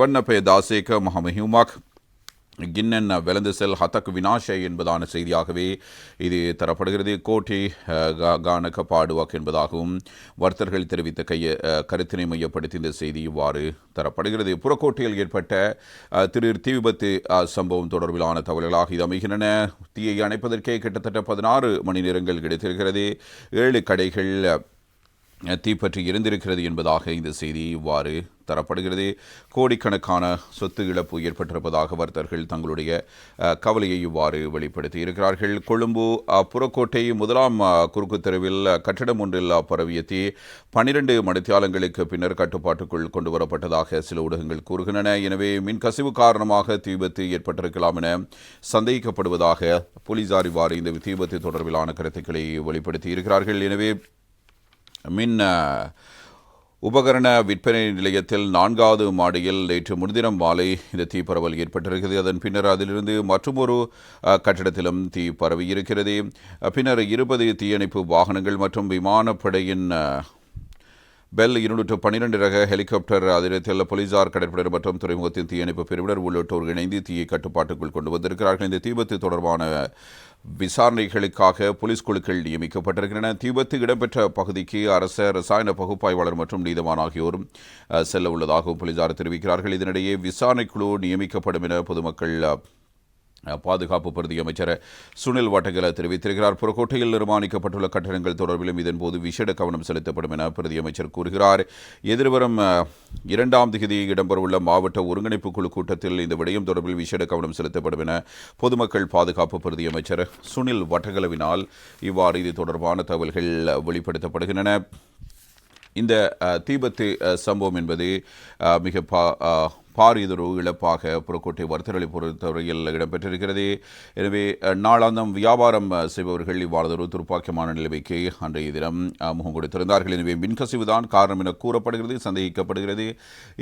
வண்ணப்பே தாசேக மஹமஹியூமாக் கின்னன் விளந்து செல் ஹத்தக் வினாஷை என்பதான செய்தியாகவே இது தரப்படுகிறது. கோட்டி கானக பாடுவாக் என்பதாகவும் வர்த்தர்கள் தெரிவித்த கைய கருத்தினை மையப்படுத்தி இந்த செய்தி இவ்வாறு தரப்படுகிறது. புறக்கோட்டையில் ஏற்பட்ட திரு தீ விபத்து சம்பவம் தொடர்பிலான தகவல்களாக இது அமைகின்றன. தீயை அணைப்பதற்கே கிட்டத்தட்ட பதினாறு மணி நேரங்கள் கிடைத்திருக்கிறது. ஏழு கடைகள் தீப்பற்றி இருந்திருக்கிறது என்பதாக இந்த செய்தி இவ்வாறு தரப்படுகிறது. கோடிக்கணக்கான சொத்து இழப்பு ஏற்பட்டிருப்பதாக வர்த்தகர்கள் தங்களுடைய கவலையை இவ்வாறு வெளிப்படுத்தி இருக்கிறார்கள். கொழும்பு புறக்கோட்டை முதலாம் குறுக்கு தெருவில் அஹ், கட்டடம் ஒன்றில் பரவிய தீ பனிரெண்டு மணித்தியாலங்களுக்கு பின்னர் கட்டுப்பாட்டுக்குள் கொண்டு வரப்பட்டதாக சில ஊடகங்கள் கூறுகின்றன. எனவே மின் கசிவு காரணமாக தீ விபத்து ஏற்பட்டிருக்கலாம் என சந்தேகிக்கப்படுவதாக போலீசார் இவ்வாறு இந்த தீ விபத்து தொடர்பிலான கருத்துக்களை வெளிப்படுத்தி இருக்கிறார்கள். எனவே மின் uh, உபகரண விற்பனை நிலையத்தில் நான்காவது மாடியில் நேற்று முன்தினம் மாலை இந்த தீ பரவல் ஏற்பட்டிருக்கிறது. அதன் பின்னர் அதிலிருந்து மற்றொரு கட்டிடத்திலும் தீ பரவி இருக்கிறது பின்னர் இருபது தீயணைப்பு வாகனங்கள் மற்றும் விமானப்படையின் பெல் இருநூற்று பன்னிரண்டு ரக ஹெலிகாப்டர் அதிரத்தில் போலீசார் கடற்படை மற்றும் துறைமுகத்தின் தீயணைப்பு பிரிவினர் உள்ளிட்டோர் இணைந்து தீயை கட்டுப்பாட்டுக்குள் கொண்டு வந்திருக்கிறார்கள். இந்த தீபத்து தொடர்பான விசாரணைகளுக்காக போலீஸ் குழுக்கள் நியமிக்கப்பட்டிருக்கின்றன. தீபத்து இடம்பெற்ற பகுதிக்கு அரச ரசாயன பகுப்பாய்வாளர் மற்றும் நீதவான் ஆகியோரும் செல்ல உள்ளதாகவும் போலீசார் தெரிவிக்கிறார்கள். இதனிடையே விசாரணை குழு நியமிக்கப்படும் என பொதுமக்கள் பாதுகாப்பு பிரதி அமைச்சர் சுனில் வட்டகல தெரிவித்திருக்கிறார். புறக்கோட்டையில் நிர்மாணிக்கப்பட்டுள்ள கட்டடங்கள் தொடர்பிலும் இதன்போது விசேட கவனம் செலுத்தப்படும் என பிரதி அமைச்சர் கூறுகிறார். எதிர்வரும் இரண்டாம் தேதி இடம்பெறவுள்ள மாவட்ட ஒருங்கிணைப்பு குழு கூட்டத்தில் இந்த விடயம் தொடர்பில் விசேட கவனம் செலுத்தப்படும் என பொதுமக்கள் பாதுகாப்பு பிரதி அமைச்சர் சுனில் வட்டகலவினால் இவ்வாறு இது தொடர்பான தகவல்கள் வெளிப்படுத்தப்படுகின்றன. இந்த தீபத்து சம்பவம் என்பது மிக பா பாரியதொரு இழப்பாக புறக்கோட்டை வர்த்தகர்களை பொறுத்தவரையில் இடம்பெற்றிருக்கிறது. எனவே நாளாந்தம் வியாபாரம் செய்பவர்கள் இவ்வாறு துர்ப்பாக்கியமான நிலைமைக்கு அன்றைய தினம் முகம் கொடுத்திருந்தார்கள். எனவே மின்கசிவுதான் காரணம் என கூறப்படுகிறது சந்தேகிக்கப்படுகிறது.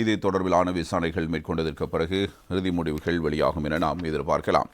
இது தொடர்பிலான விசாரணைகள் மேற்கொண்டதற்கு பிறகு இறுதி முடிவுகள் வெளியாகும் என நாம் எதிர்பார்க்கலாம்.